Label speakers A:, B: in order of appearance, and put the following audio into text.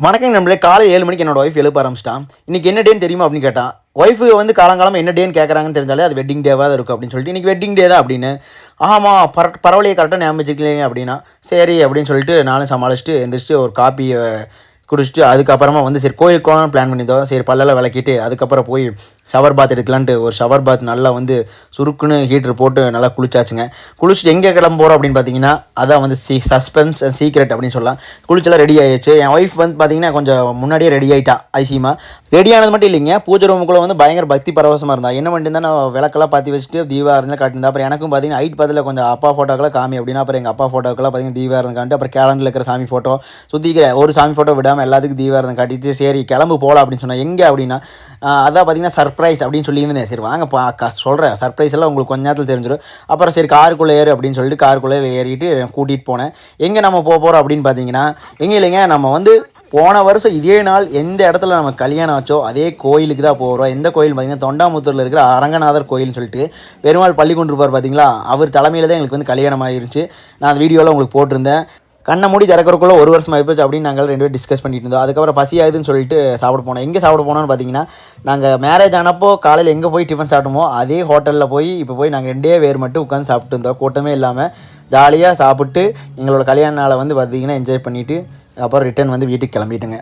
A: வணக்கம் நம்மளே காலை ஏழு மணிக்கு என்னோட ஒய்ஃப் எழுப்ப ஆரம்பிச்சிட்டான் இன்னைக்கு என்ன டேன்னு தெரியுமா அப்படின்னு கேட்டான் ஒய்ஃபு வந்து காலங்காலம் என்ன டேன்னு கேட்குறாங்கன்னு தெரிஞ்சாலே அது வெட்டிங் டேவாக தான் இருக்கும் அப்படின்னு சொல்லிட்டு இன்னைக்கு வெட்டிங் டே தான் அப்படின்னு. ஆமாம் பர பரவாயில்லையே கரெக்டாக ஞாபகம் வச்சுக்கலையே அப்படின்னா சரி அப்படின்னு சொல்லிட்டு நானும் சமாளிச்சுட்டு எந்திரிச்சிட்டு ஒரு காப்பியை குடிச்சிட்டு அதுக்கப்புறமா வந்து சரி கோயிலுக்கு போகலான்னு பிளான் பண்ணியிருந்தோம். சரி பல்லெல்லாம் விளக்கிட்டு அதுக்கப்புறம் போய் ஷவர் பாத் எடுக்கலான்ட்டு ஒரு ஷவர் பாத் நல்லா வந்து சுருக்குன்னு ஹீட்ரு போட்டு நல்லா குளிச்சாச்சுங்க. குளிச்சுட்டு எங்கே கிளம்ப போகிறோம் அப்படின்னு பார்த்தீங்கன்னா அதான் வந்து சி சஸ்பென்ஸ் அண்ட் சீக்ரெட் அப்படின்னு சொல்லலாம். குளிச்செல்லாம் ரெடி ஆயிடுச்சு. என் ஒய்ஃப் வந்து பார்த்தீங்கன்னா கொஞ்சம் முன்னாடியே ரெடி ஆகிட்டா ஐசியமாக ரெடி ஆனது மட்டும் இல்லைங்க பூஜை ரூமுக்குள்ளே வந்து பயங்கர பக்தி பரவசமாக இருந்தா. என்ன பண்ணிட்டு நான் விளக்கெல்லாம் பார்த்து வச்சுட்டு தீபா இருந்தால் காட்டியிருந்தா. அப்புறம் எனக்கும் பார்த்தீங்கன்னா ஹைட் பதில் கொஞ்சம் அப்பா ஃபோட்டோக்கெல்லாம் காமி அப்படின்னா அப்புறம் எங்கள் அப்பா ஃபோட்டோக்கெல்லாம் பார்த்தீங்கன்னா தீபா இருந்தாட்டு அப்புறம் கேலண்டில் இருக்கிற சாமி ஃபோட்டோ சுற்றிக்கிற ஒரு சாமி ஃபோட்டோ விடாமல் எல்லாத்துக்கும் தீபா இருந்து காட்டிட்டு சரி கிளம்பு போகலாம் அப்படின்னு சொன்னால் எங்கே அப்படின்னா அதான் பார்த்தீங்கன்னா சர்ப்ரைஸ் அப்படின்னு சொல்லியிருந்தேன். சரி வாங்க பா சொல்கிறேன் சர்ப்ரைஸ் எல்லாம் உங்களுக்கு கொஞ்ச நேரத்தில் தெரிஞ்சிடும் அப்புறம் சரி காருக்குள்ளே ஏறு அப்படின்னு சொல்லிட்டு காருக்குள்ளே ஏறிட்டு கூட்டிகிட்டு போனேன். எங்கே நம்ம போக போகிறோம் அப்படின்னு பார்த்தீங்கன்னா எங்கே இல்லைங்க நம்ம வந்து போன வருஷம் இதே நாள் எந்த இடத்துல நம்ம கல்யாணம் ஆச்சோ அதே கோயிலுக்கு தான் போகிறோம் எந்த கோயில் பார்த்தீங்கன்னா தொண்டாமுத்தூரில் இருக்கிற அரங்கநாதர் கோயில்னு சொல்லிட்டு பெருமாள் பள்ளி கொண்டு இருப்பார் பார்த்தீங்களா அவர் தலைமையில் தான் எங்களுக்கு வந்து கல்யாணம் ஆயிருச்சு நான் அந்த வீடியோவில் உங்களுக்கு போட்டிருந்தேன். கண்ணை மூடி திறக்கிறக்குள்ளே ஒரு வருஷம் ஆயிப்போச்சு அப்படின்னு நாங்கள் ரெண்டு பேரும் டிஸ்கஸ் பண்ணிட்டு இருந்தோம். அதுக்கப்புறம் பசியாகுதுன்னு சொல்லிட்டு சாப்பிட போனோம். எங்கே சாப்பிட போனோம்னு பார்த்தீங்கன்னா நாங்கள் மேரேஜ் ஆனப்போ காலையில் எங்கே போய் டிஃபன் சாப்பிட்டோமோ அதே ஹோட்டலில் போய் இப்போ போய் நாங்கள் ரெண்டே பேர் மட்டும் உட்காந்து சாப்பிட்டு இருந்தோம். கூட்டமே இல்லாமல் ஜாலியாக சாப்பிட்டு எங்களோட கல்யாண நாளை வந்து பார்த்தீங்கன்னா என்ஜாய் பண்ணிவிட்டு அப்புறம் ரிட்டர்ன் வந்து வீட்டுக்கு கிளம்பிட்டுங்க.